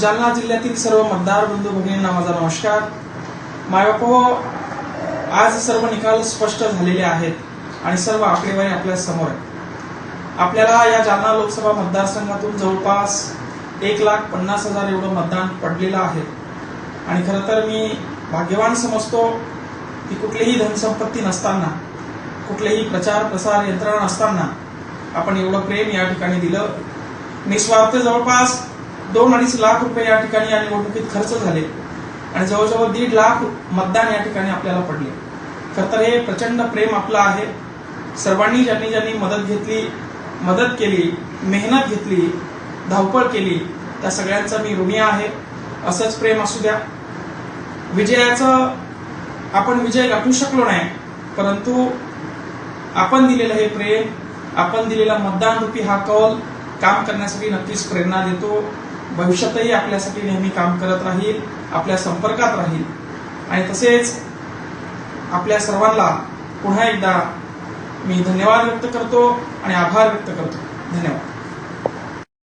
जालना जिल्ह्यातील सर्व मतदार बंधू भगिनींना माझा नमस्कार. मायबापो आज सर्व निकाल स्पष्ट झालेले आहेत आणि सर्व आकडेवारी आपल्यासमोर आहे आपल्याला या जालना लोकसभा मतदारसंघातून जवळपास एक लाख पन्नास हजार एवढं मतदान पडलेलं आहे. आणि खरं तर मी भाग्यवान समजतो की कुठलीही धनसंपत्ती नसताना कुठलेही प्रचार प्रसार यंत्रणा नसताना आपण एवढं प्रेम या ठिकाणी दिलं. निस्वार्थ जवळपास दोन अडीच लाख रुपये या ठिकाणी या निवडणुकीत खर्च झाले. आणि जवळजवळ दीड लाख मतदान या ठिकाणी आपल्याला पडले. खरं तर हे प्रचंड प्रेम आपलं आहे. सर्वांनी ज्यांनी ज्यांनी मदत घेतली मदत केली मेहनत घेतली धावपळ केली त्या सगळ्यांचा मी ऋणी आहे. असंच प्रेम असू द्या. विजयाचं आपण विजय गाठू शकलो नाही परंतु आपण दिलेलं हे प्रेम आपण दिलेला मतदान रूपी हा कौल काम करण्यासाठी नक्कीच प्रेरणा देतो. भविष्यातही आपल्यासाठी नेहमी काम करत राहील आपल्या संपर्कात राहील. आणि तसेच आपल्या सर्वांना पुन्हा एकदा मी धन्यवाद व्यक्त करतो आणि आभार व्यक्त करतो. धन्यवाद.